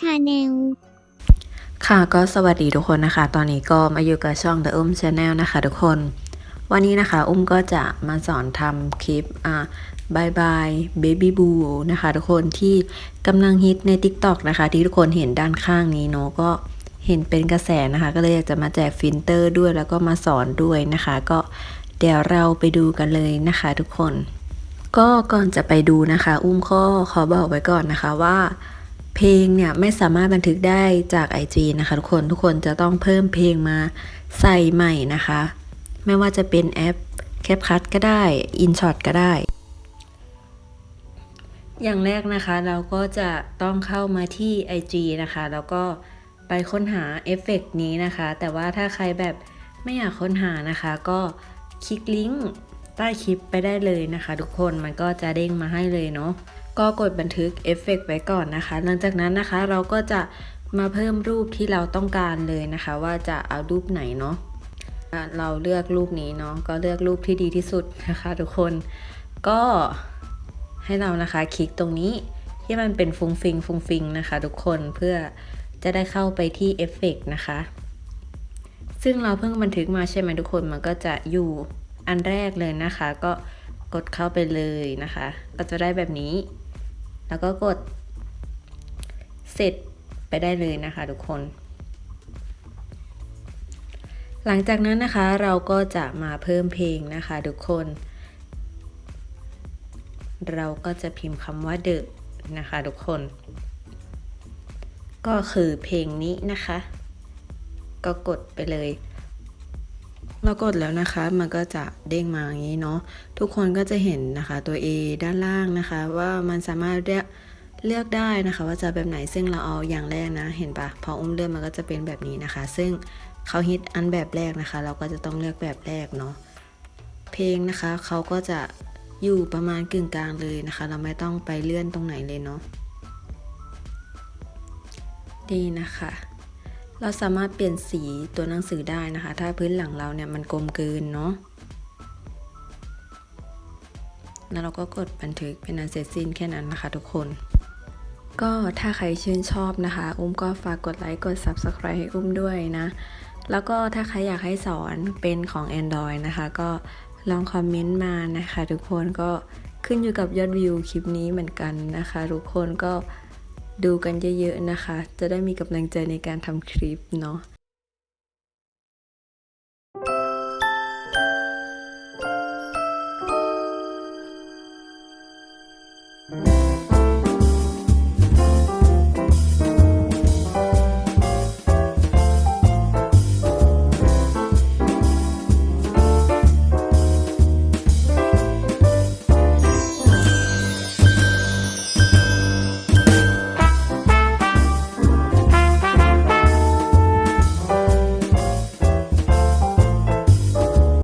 ชาแนลค่ะก็สวัสดีทุกคนนะคะ ตอนนี้ก็มาอยู่กับช่อง The Um Channel นะคะทุกคน วันนี้นะคะ อุ้มก็จะมาสอนทำคลิปอ่าบายบายเบบี้บูนะคะทุกคนที่กำลังฮิตใน TikTok นะคะ ที่ทุกคนเห็นด้านข้างนี้เนาะก็เห็นเป็นกระแสนะคะ ก็เลยอยากจะมาแจกฟิลเตอร์ด้วยแล้วก็มาสอนด้วยนะคะ ก็เดี๋ยวเราไปดูกันเลยนะคะทุกคน ก็ก่อนจะไปดูนะคะ อุ้มข้อขอบอกไว้ก่อนนะคะว่า เพลงเนี่ยไม่สามารถบันทึกได้จาก IG นะคะทุกคนทุกคนจะต้องเพิ่มเพลงมาใส่ใหม่นะคะ ไม่ว่าจะเป็นแอป CapCut ก็ได้ InShot ก็ได้ อย่างแรกนะคะเราก็จะต้องเข้ามาที่ IG นะคะ แล้วก็ไปค้นหาเอฟเฟกต์นี้นะคะ แต่ว่าถ้าใครแบบไม่อยากค้นหานะคะ ก็คลิกลิงก์ใต้คลิปไปได้เลยนะคะ ทุกคนมันก็จะเด้งมาให้เลยเนาะ ก็กดบันทึกเอฟเฟกต์ไว้ก่อนนะคะ หลังจากนั้นนะคะเราก็จะมาเพิ่มรูปที่เราต้องการเลยนะคะ ว่าจะเอารูปไหนเนาะเราเลือกรูปนี้เนาะก็เลือกรูปที่ดีที่สุดนะคะทุกคนก็ให้เรานะคะคลิกตรงนี้ที่มันเป็นฟุงฟิงฟุงฟิงนะคะ ทุกคนเพื่อจะได้เข้าไปที่เอฟเฟกต์นะคะ ซึ่งเราเพิ่งบันทึกมาใช่ไหมทุกคนมันก็จะอยู่อันแรกเลยนะคะ ก็กดเข้าไปเลยนะคะ ก็จะได้แบบนี้ แล้วก็กดเสร็จไปได้เลยนะคะทุกคน หลังจากนั้นนะคะเราก็จะมาเพิ่มเพลงนะคะทุกคน เราก็จะพิมพ์คำว่า the นะคะทุกคน ก็คือเพลงนี้นะคะ ก็กดไปเลย เรากดแล้วนะคะ มันก็จะเด้งมาอย่างนี้เนาะ ทุกคนก็จะเห็นนะคะตัว A ด้านล่างนะคะ ว่ามันสามารถเลือกเลือกได้นะคะ ว่าจะแบบไหน ซึ่งเราเอาอย่างแรกนะ เห็นปะพออุ้มเลื่อกมันก็จะเป็นแบบนี้นะคะ ซึ่งเขาฮิตอันแบบแรกนะคะ เราก็จะต้องเลือกแบบแรกเนาะ เพลงนะคะเขาก็จะอยู่ประมาณกึ่งกลางเลยนะคะ เราไม่ต้องไปเลื่อนตรงไหนเลยเนาะ ดีนะคะ เราสามารถเปลี่ยนสีตัวหนังสือได้นะคะ ถ้าพื้นหลังเราเนี่ยมันกลมเกินเนาะแล้วเราก็กดบันทึกเป็นอันเสร็จสิ้นแค่นั้นนะคะทุกคน ก็ถ้าใครชื่นชอบนะคะ อุ้มก็ฝากกดไลค์กด Subscribe ให้อุ้มด้วยนะ แล้วก็ถ้าใครอยากให้สอนเป็นของ Android นะคะ ก็ลองคอมเมนต์มานะคะ ทุกคนก็ขึ้นอยู่กับยอดวิวคลิปนี้เหมือนกันนะคะ ทุกคนก็ ดูกันเยอะๆนะคะ จะได้มีกำลังใจในการทำคลิปเนาะうん。